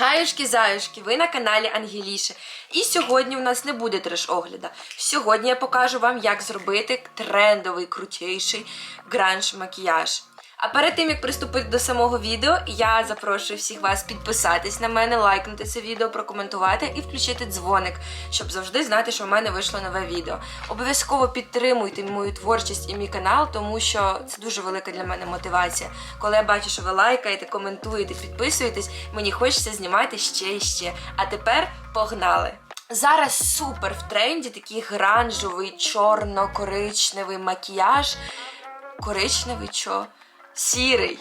Хаюшки заюшки, ви на каналі Ангеліше. І сьогодні у нас не буде треш-огляда. Сьогодні я покажу вам, як зробити трендовий, крутіший гранж макіяж. А перед тим як приступити до самого відео, я запрошую всіх вас підписатись на мене, лайкнути це відео, прокоментувати і включити дзвоник, щоб завжди знати, що в мене вийшло нове відео. Обов'язково підтримуйте мою творчість і мій канал, тому що це дуже велика для мене мотивація. Коли я бачу, що ви лайкаєте, коментуєте, підписуєтесь, мені хочеться знімати ще і ще. А тепер погнали! Зараз супер в тренді такий гранжовий, чорно-коричневий макіяж. Коричневий чо? Сірий.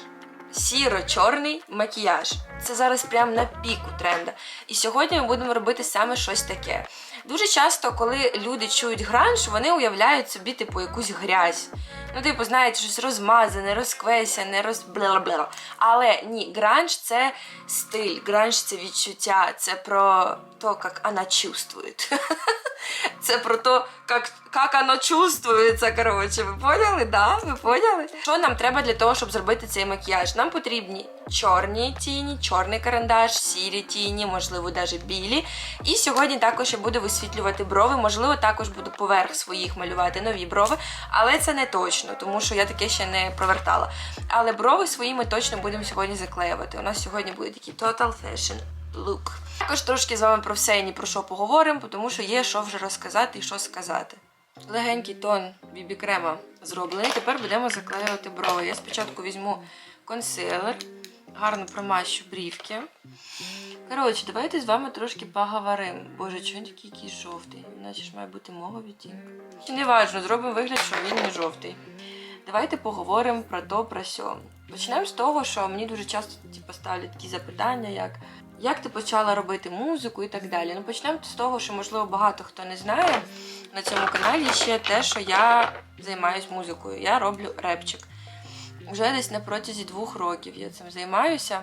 Сіро-чорний макіяж. Це зараз прям на піку тренда. І сьогодні ми будемо робити саме щось таке. Дуже часто, коли люди чують гранж, вони уявляють собі, типу, якусь грязь. Ну, типу, знаєте, щось розмазане, розквесяне, роз... бла-бла-бла. Але ні, гранж це стиль, гранж це відчуття, це про то, як вона чувствує. Це про то, як, як воно чувствується. Коротше, ви поняли? Да? Ви поняли? Що нам треба для того, щоб зробити цей макіяж? Нам потрібні чорні тіні, чорний карандаш, сірі тіні, можливо, навіть білі. І сьогодні також я буду висвітлювати брови, можливо, також буду поверх своїх малювати нові брови, але це не точно, тому що я таке ще не провертала. Але брови свої ми точно будемо сьогодні заклеювати. У нас сьогодні буде такий Total Fashion Look. Також трошки з вами про все і ні про що поговоримо, тому що є що вже розказати і що сказати. Легенький тон бібі крема зроблений. Тепер будемо заклеювати брови. Я спочатку візьму консилер, гарно промащу брівки. Коротше, давайте з вами трошки поговоримо. Боже, чого він такий якийсь жовтий? Наче ж має бути мого відтінку. Чи не важно, зробимо вигляд, що він не жовтий. Давайте поговоримо про то, про сьо. Почнемо з того, що мені дуже часто типу, ставлять такі запитання, як як ти почала робити музику і так далі. Ну почнемо з того, що можливо багато хто не знає на цьому каналі ще те, що я займаюся музикою. Я роблю репчик. Вже десь на протязі двох років я цим займаюся.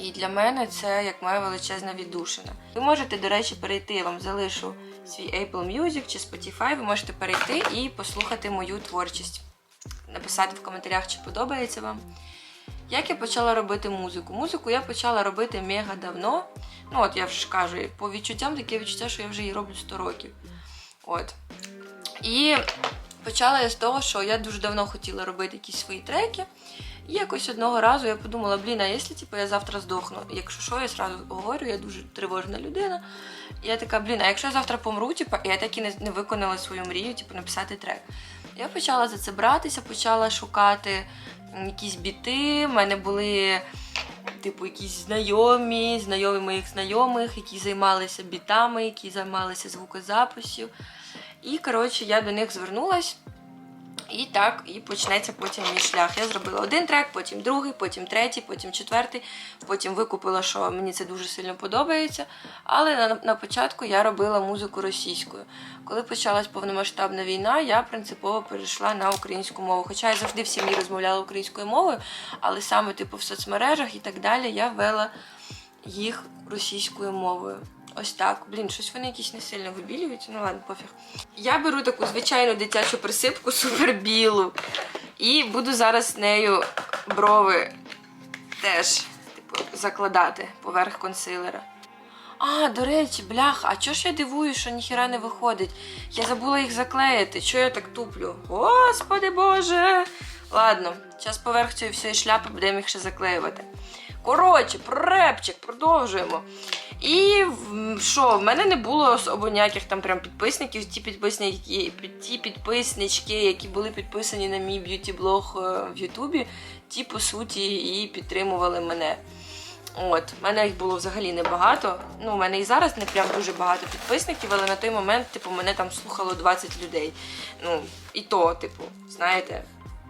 І для мене це як моя величезна віддушина. Ви можете, до речі, перейти, я вам залишу свій Apple Music чи Spotify, ви можете перейти і послухати мою творчість. Написати в коментарях, чи подобається вам. Як я почала робити музику? Музику я почала робити мега давно. Ну, от я ж кажу, по відчуттям таке відчуття, що я вже її роблю 100 років. От. І почала я з того, що я дуже давно хотіла робити якісь свої треки. І якось одного разу я подумала, блін, а якщо типу, я завтра здохну? Якщо що, я зразу говорю, я дуже тривожна людина. І я така, блін, а якщо я завтра помру, типу, я так і не виконала свою мрію, типу, написати трек. Я почала за це братися, почала шукати якісь біти. в мене були, типу, якісь знайомі, знайомі моїх знайомих, які займалися бітами, які займалися звукозаписів. І, коротше, я до них звернулась. І так, і почнеться потім мій шлях. Я зробила один трек, потім другий, потім третій, потім четвертий. Потім викупила, що мені це дуже сильно подобається. Але на, на початку я робила музику російською. Коли почалась повномасштабна війна, я принципово перейшла на українську мову. Хоча я завжди в сім'ї розмовляла українською мовою, але саме типу в соцмережах і так далі я вела їх російською мовою. Ось так. Блін, щось вони якісь не сильно вибілюються. Ну ладно, пофіг. Я беру таку звичайну дитячу присипку супербілу. І буду зараз нею брови теж типу, закладати поверх консилера. А, до речі, блях, а чого ж я дивую, що ніхіра не виходить? Я забула їх заклеїти. Чого я так туплю? Господи Боже! Ладно, зараз поверх цієї всієї шляпи будемо їх ще заклеювати. Коротше, про репчик, продовжуємо. І що, в мене не було особо ніяких там прям підписників. Ті підписники, ті підписнички, які були підписані на мій б'юті-блог е, в Ютубі, ті, по суті, і підтримували мене. От, в мене їх було взагалі небагато. Ну, у мене і зараз не прям дуже багато підписників, але на той момент, типу, мене там слухало 20 людей. Ну, і то, типу, знаєте,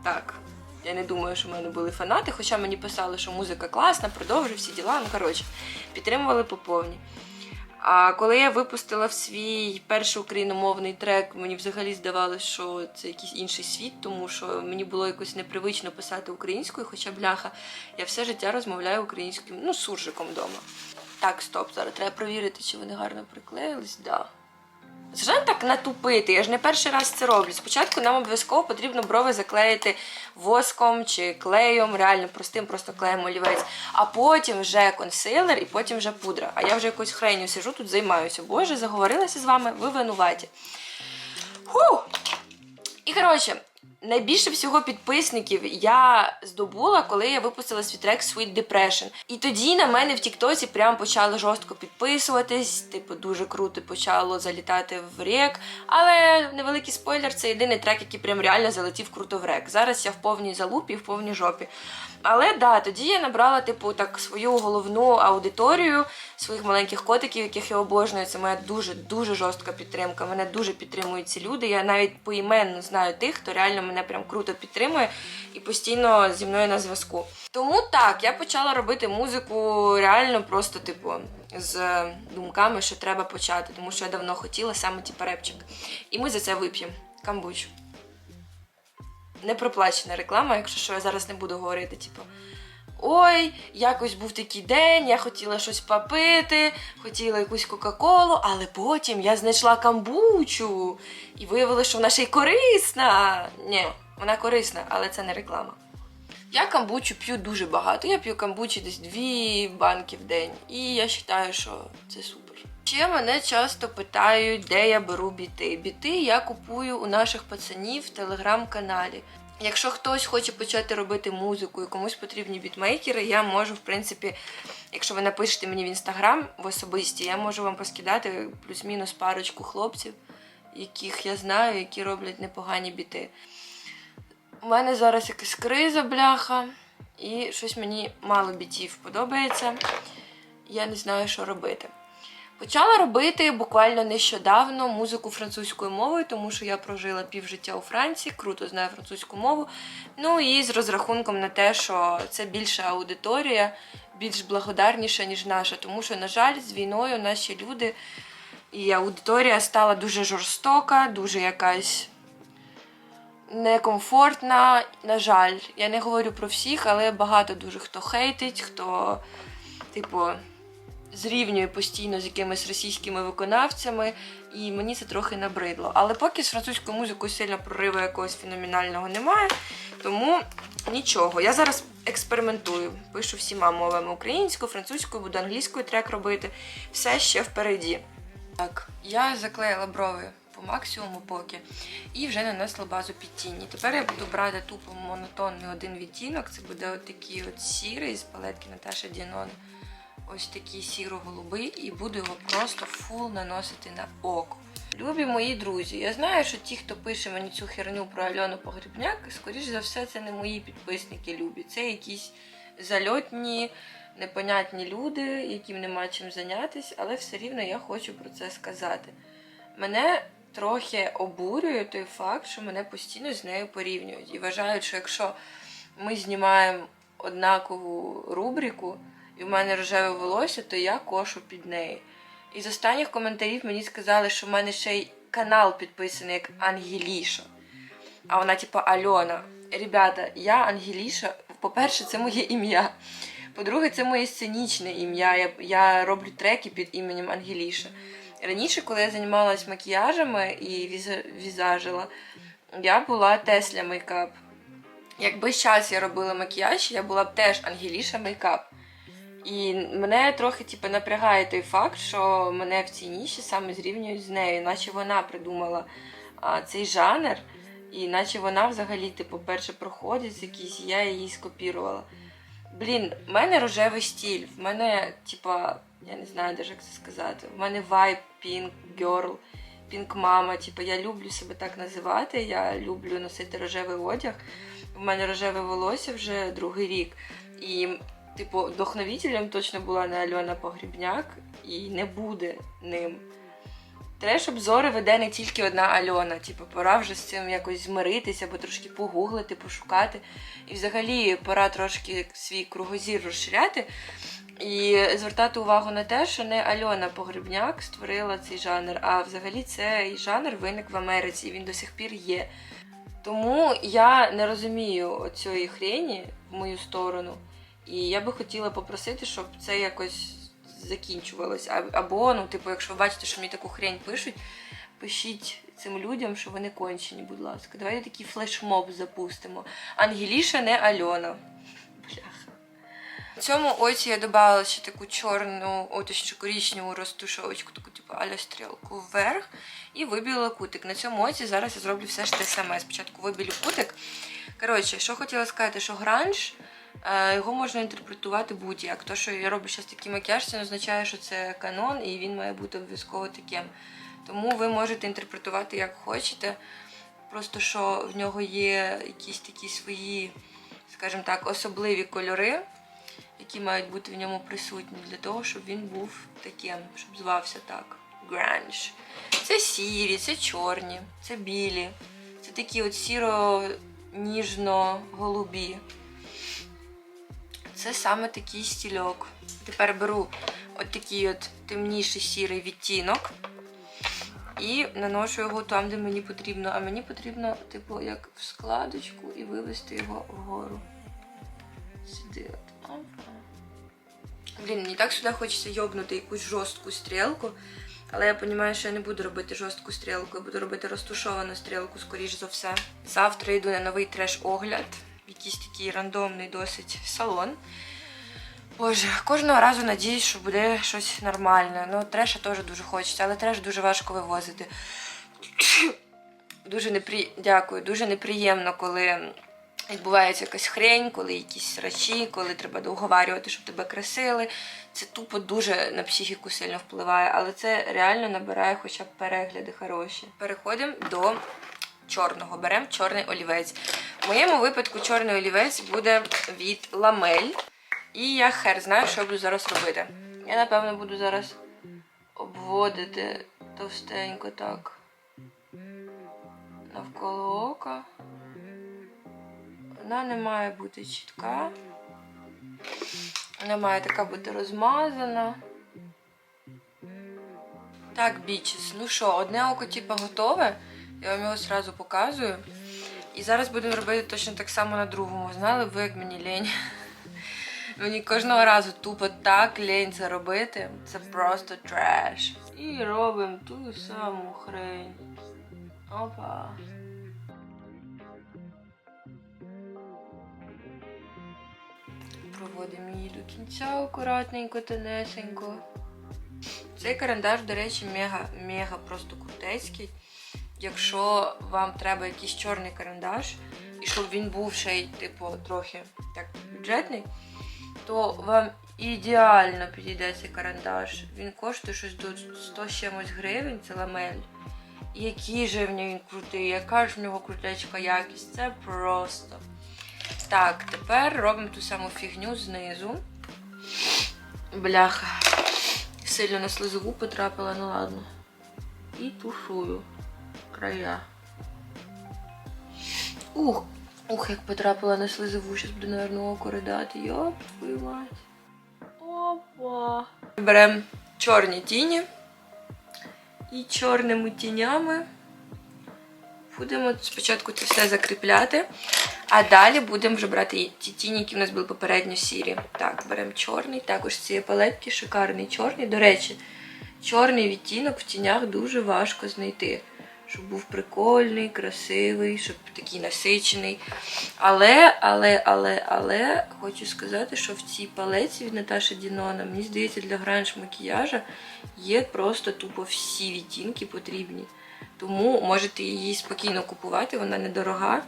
так. Я не думаю, що в мене були фанати, хоча мені писали, що музика класна, продовжуй всі діла. Ну, коротше, підтримували по повній. А коли я випустила в свій перший україномовний трек, мені взагалі здавалося, що це якийсь інший світ, тому що мені було якось непривично писати українською, хоча бляха, я все життя розмовляю українським, ну, суржиком вдома. Так, стоп, зараз треба перевірити, чи вони гарно приклеїлись. Да. Звичайно, так натупити. Я ж не перший раз це роблю. Спочатку нам обов'язково потрібно брови заклеїти воском чи клеєм, реально простим, просто клеєм олівець. А потім вже консилер і потім вже пудра. А я вже якусь хреню сижу, тут займаюся. Боже, заговорилася з вами, ви винуваті. Фу! І коротше, найбільше всього підписників я здобула, коли я випустила свій трек Sweet Depression. І тоді на мене в Тіктоці прям почали жорстко підписуватись. Типу, дуже круто почало залітати в рек. Але невеликий спойлер, це єдиний трек, який прям реально залетів круто в рек. Зараз я в повній залупі, в повній жопі. Але да, тоді я набрала, типу, так свою головну аудиторію, своїх маленьких котиків, яких я обожнюю. Це моя дуже дуже жорстка підтримка. Мене дуже підтримують ці люди. Я навіть поіменно знаю тих, хто реально мене прям круто підтримує і постійно зі мною на зв'язку. Тому так, я почала робити музику реально просто, типу, з думками, що треба почати, тому що я давно хотіла саме типу репчик. І ми за це вип'ємо камбучу не проплачена реклама, якщо що я зараз не буду говорити, типу. Ой, якось був такий день, я хотіла щось попити, хотіла якусь Кока-Колу, але потім я знайшла камбучу і виявилося, що вона ще й корисна. Ні, вона корисна, але це не реклама. Я камбучу п'ю дуже багато. Я п'ю камбучі десь дві банки в день. І я вважаю, що це супер. Ще мене часто питають, де я беру біти. Біти я купую у наших пацанів в телеграм-каналі. Якщо хтось хоче почати робити музику і комусь потрібні бітмейкери, я можу, в принципі, якщо ви напишете мені в інстаграм в особисті, я можу вам поскидати плюс-мінус парочку хлопців, яких я знаю, які роблять непогані біти. У мене зараз якась криза, бляха, і щось мені мало бітів подобається. Я не знаю, що робити. Почала робити буквально нещодавно музику французькою мовою, тому що я прожила півжиття у Франції, круто знаю французьку мову. Ну і з розрахунком на те, що це більша аудиторія, більш благодарніша, ніж наша. Тому що, на жаль, з війною наші люди і аудиторія стала дуже жорстока, дуже якась некомфортна. На жаль, я не говорю про всіх, але багато дуже хто хейтить, хто, типу зрівнює постійно з якимись російськими виконавцями, і мені це трохи набридло. Але поки з французькою музикою сильно прориву якогось феноменального немає, тому нічого. Я зараз експериментую, пишу всіма мовами українською, французькою, буду англійською трек робити. Все ще впереді. Так, я заклеїла брови по максимуму поки і вже нанесла базу під тіні. Тепер я буду брати тупо монотонний один відтінок. Це буде от такий от сірий з палетки Наташа Дінони ось такі сіро-голуби, і буду його просто фул наносити на око. Любі мої друзі, я знаю, що ті, хто пише мені цю херню про Альону Погрібняк, скоріш за все, це не мої підписники любі. Це якісь зальотні, непонятні люди, яким нема чим зайнятися, але все рівно я хочу про це сказати. Мене трохи обурює той факт, що мене постійно з нею порівнюють. І вважають, що якщо ми знімаємо однакову рубрику, і в мене рожеве волосся, то я кошу під неї. І з останніх коментарів мені сказали, що в мене ще й канал підписаний як Ангеліша. А вона, типу, Альона. Ребята, я Ангеліша. По-перше, це моє ім'я. По-друге, це моє сценічне ім'я. Я я роблю треки під іменем Ангеліша. Раніше, коли я займалась макіяжами і візажила, я була Тесля Мейкап. Якби зараз я робила макіяж, я була б теж Ангеліша Мейкап. І мене трохи типу, напрягає той факт, що мене в цій ніші саме зрівнюють з нею, наче вона придумала а, цей жанр, і наче вона взагалі, типу, перше проходить якийсь, я її скопірувала. Блін, в мене рожевий стіль, в мене, типа, я не знаю навіть, як це сказати, в мене вайб pink girl, pink мама. Типу, я люблю себе так називати, я люблю носити рожевий одяг. У мене рожеве волосся вже другий рік. І Типу, вдохновителем точно була не Альона Погрібняк і не буде ним. Треба, щоб зори веде не тільки одна Альона. Типу, пора вже з цим якось змиритися, або трошки погуглити, пошукати. І взагалі пора трошки свій кругозір розширяти. І звертати увагу на те, що не Альона Погребняк створила цей жанр, а взагалі цей жанр виник в Америці, і він до сих пір є. Тому я не розумію цієї хрені в мою сторону. І я би хотіла попросити, щоб це якось закінчувалось. Або, ну, типу, якщо ви бачите, що мені таку хрень пишуть, пишіть цим людям, що вони кончені, будь ласка. Давайте такий флешмоб запустимо. Ангеліша, не Альона. Бляха. В цьому оці я додала ще таку чорну, о, точніше коричневу розтушовочку, таку типу аля стрілку вверх і вибілила кутик. На цьому оці зараз я зроблю все ж те саме. Спочатку вибілю кутик. Коротше, що хотіла сказати, що гранж, його можна інтерпретувати будь-як. То, що я роблю зараз такий макіяж, це не означає, що це канон і він має бути обов'язково таким. Тому ви можете інтерпретувати як хочете. Просто що в нього є якісь такі свої, скажімо так, особливі кольори, які мають бути в ньому присутні для того, щоб він був таким, щоб звався так. Гранж. Це сірі, це чорні, це білі. Це такі от сіро-ніжно-голубі. Це саме такий стільок. Тепер беру от такий от темніший сірий відтінок і наношу його там, де мені потрібно. А мені потрібно, типу, як в складочку і вивести його вгору. Сюди. Блін, мені так сюди хочеться йобнути якусь жорстку стрілку. Але я розумію, що я не буду робити жорстку стрілку, я буду робити розтушовану стрілку, скоріш за все. Завтра йду на новий треш-огляд. Якийсь такий рандомний досить салон. Боже, кожного разу надіюсь, що буде щось нормальне. Ну, треша теж дуже хочеться, але треш дуже важко вивозити. Дуже непри... Дякую, дуже неприємно, коли відбувається якась хрень, коли якісь срачі, коли треба договарювати, щоб тебе красили. Це тупо дуже на психіку сильно впливає, але це реально набирає хоча б перегляди хороші. Переходимо до чорного. Беремо чорний олівець. В моєму випадку чорний олівець буде від ламель. І я хер знаю, що я буду зараз робити. Я, напевно, буду зараз обводити товстенько так навколо ока. Вона не має бути чітка. Вона має така бути розмазана. Так, бічес. Ну що, одне око типу готове. Я вам його одразу показую. І зараз будемо робити точно так само на другому. Знали ви, як мені лень? Мені кожного разу тупо так лень це робити. Це просто треш. І робимо ту саму хрень. Опа. Проводимо її до кінця акуратненько, тонесенько. Цей карандаш, до речі, мега, мега просто крутецький. Якщо вам треба якийсь чорний карандаш, і щоб він був ще й, типу, трохи так бюджетний, то вам ідеально підійде цей карандаш. Він коштує щось до 100 з чимось гривень, це ламель. Який же в нього він крутий, яка ж в нього крутечка якість. Це просто. Так, тепер робимо ту саму фігню знизу. Бляха. Сильно на слизову потрапила, ну ладно. І тушую края. Ух, ух, як потрапила на слизову, зараз буду, наверное, око ридати. Йоп, мать. Опа. Беремо чорні тіні. І чорними тінями будемо спочатку це все закріпляти, а далі будемо вже брати ті тіні, які в нас були попередньо сірі. Так, беремо чорний, також цієї палетки шикарний чорний. До речі, чорний відтінок в тінях дуже важко знайти. Щоб був прикольний, красивий, щоб такий насичений. Але, але, але, але хочу сказати, що в цій палеці від Наташі Дінона, мені здається, для гранж макіяжа є просто тупо всі відтінки потрібні. Тому можете її спокійно купувати, вона недорога.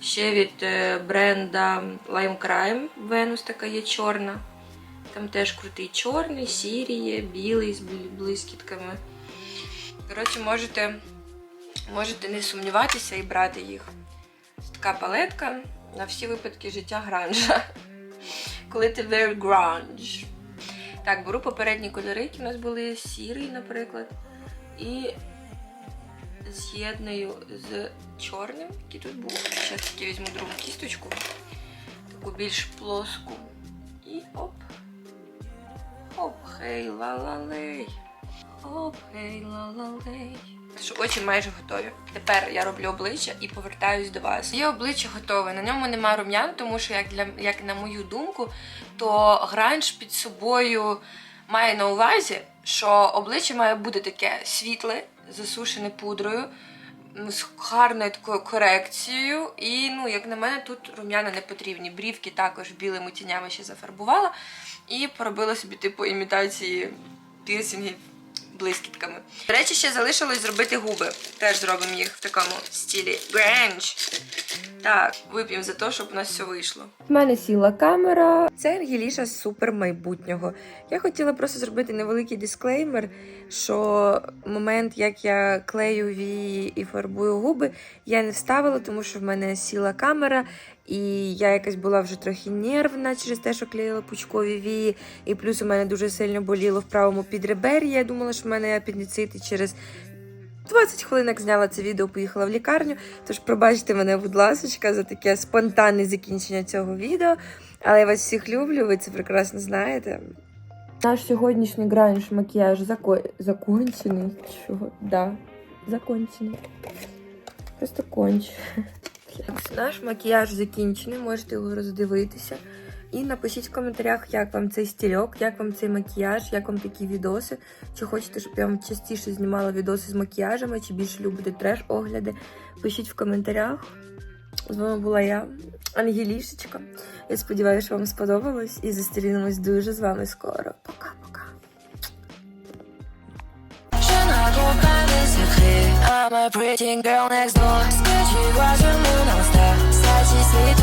Ще від е, бренда Lime Crime Venus така є чорна. Там теж крутий чорний, сірий білий з блискітками. Коротше, можете, можете не сумніватися і брати їх. Така палетка на всі випадки життя гранжа. Коли ти wear grunge. Так, беру попередні кольори, які в нас були сірий, наприклад. І з'єдную з чорним, який тут був. Зараз таки візьму другу кісточку, таку більш плоску. І оп. Хоп, хей, ла-ла-лей. Хоп, хей, ла-ла-лей. Що очі майже готові. Тепер я роблю обличчя і повертаюсь до вас. Є обличчя готове. На ньому немає рум'ян, тому що, як для як на мою думку, то гранж під собою має на увазі, що обличчя має бути таке світле, засушене пудрою з гарною такою корекцією. І, ну, як на мене, тут рум'яна не потрібні. Брівки також білими тінями ще зафарбувала. І поробила собі, типу, імітації пірсінгів блискітками. До речі, ще залишилось зробити губи. Теж зробимо їх в такому стилі гренч. Так, вип'ємо за те, щоб у нас все вийшло. В мене сіла камера. Це Ангеліша з супер майбутнього. Я хотіла просто зробити невеликий дисклеймер, що момент, як я клею вії і фарбую губи, я не вставила, тому що в мене сіла камера, і я якась була вже трохи нервна через те, що клеїла пучкові вії. І плюс у мене дуже сильно боліло в правому підребер'ї. Я думала, що в мене апендицит і через 20 хвилин, як зняла це відео, поїхала в лікарню. Тож пробачте мене, будь ласка, за таке спонтанне закінчення цього відео. Але я вас всіх люблю, ви це прекрасно знаєте. Наш сьогоднішній гранж макіяж зако... закончений. Чого? Да, закончений. Просто кончений. Наш макіяж закінчений, можете його роздивитися. І напишіть в коментарях, як вам цей стільок, як вам цей макіяж, як вам такі відоси. Чи хочете, щоб я вам частіше знімала відоси з макіяжами, чи більше любите треш-огляди. Пишіть в коментарях. З вами була я, Ангелішечка. Я сподіваюся, що вам сподобалось і зустрінемось дуже з вами скоро. Пока-пока. I'm a pretty girl next door. 스케줄 과정은 non-stop 사지 스윗